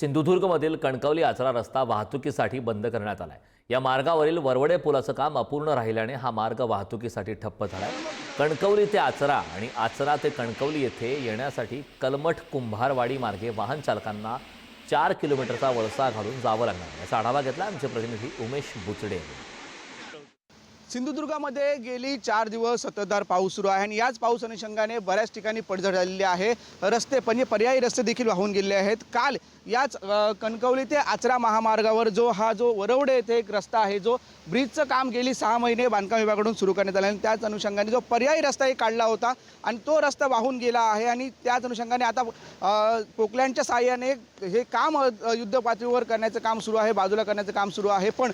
सिंधुदुर्गमधील कणकवली आचरा रस्ता वाहतुकीसाठी बंद करण्यात आला आहे या मार्गावरील वरवडे पुलाचं काम अपूर्ण राहिल्याने हा मार्ग वाहतुकीसाठी ठप्प झाला आहे कणकवली ते आचरा आणि आचरा ते कणकवली येथे येण्यासाठी कलमठ कुंभारवाडी मार्गे वाहन चालकांना चार किलोमीटरचा वळसा घालून जावं लागणार याचा आढावा घेतला आमचे प्रतिनिधी उमेश बुचडे यांनी. सिंधुदुर्गामध्ये गेली चार दिवस सततधार पाऊस सुरू आहे आणि याच पाऊस अनुषंगाने बऱ्याच ठिकाणी पडझड झालेली आहे. रस्ते पण पर्यायी रस्ते देखील वाहून गेलेले आहेत. काल याच कणकवली ते आचरा महामार्गावर जो हा जो वरवडे येथे एक रस्ता आहे जो ब्रिजचं काम गेली सहा महिने बांधकाम विभागाकडून सुरू करण्यात आलं आणि त्याच अनुषंगाने जो पर्यायी रस्ताही काढला होता आणि तो रस्ता वाहून गेला आहे आणि त्याच अनुषंगाने आता पोकलँडच्या साहाय्याने हे काम युद्ध पातळीवर करण्याचं काम सुरू आहे बाजूला करण्याचं काम सुरू आहे. पण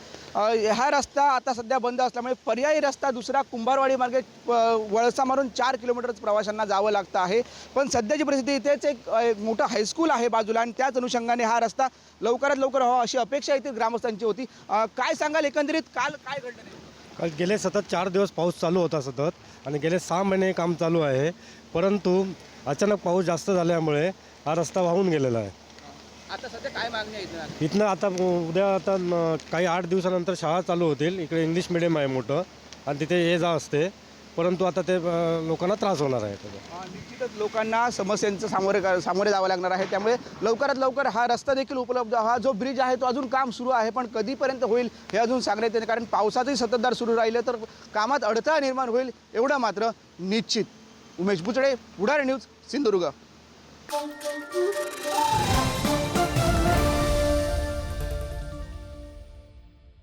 हा रस्ता आता सध्या बंद असल्यामुळे पर्यायी रस्ता दुसरा कुंभारवाडी मार्गे वळसा मारून चार किलोमीटरच प्रवाशांना जावं लागतं आहे. पण सध्याची परिस्थिती इथेच एक मोठं हायस्कूल आहे बाजूला आणि त्याच अनुषंगाने हा रस्ता लवकरात लवकर व्हावा अशी अपेक्षा येथील ग्रामस्थांची होती. काय सांगाल एकंदरीत? काल काय घडलं काल गेले सतत चार दिवस पाऊस चालू होता सतत आणि गेले सहा महिने काम चालू आहे. परंतु अचानक पाऊस जास्त झाल्यामुळे हा रस्ता वाहून गेलेला आहे. आता सध्या काय मागणी आहे इथं इथनं आता उद्या आता काही आठ दिवसानंतर शाळा चालू होतील. इकडे इंग्लिश मिडियम आहे मोठं. आणि तिथे ये जा असते. परंतु आता ते लोकांना त्रास होणार आहे. निश्चितच लोकांना समस्यांचं सामोरे का- सामोरे जावं लागणार आहे. त्यामुळे लवकरात लवकर हा रस्ता देखील उपलब्ध हा जो ब्रिज आहे तो अजून काम सुरू आहे. पण कधीपर्यंत होईल हे अजून सांगण्यात येते कारण पावसाचंही सततधार सुरू राहिलं तर कामात अडथळा निर्माण होईल एवढं मात्र निश्चित. उमेश बुचडे पुढारी न्यूज सिंधुदुर्ग.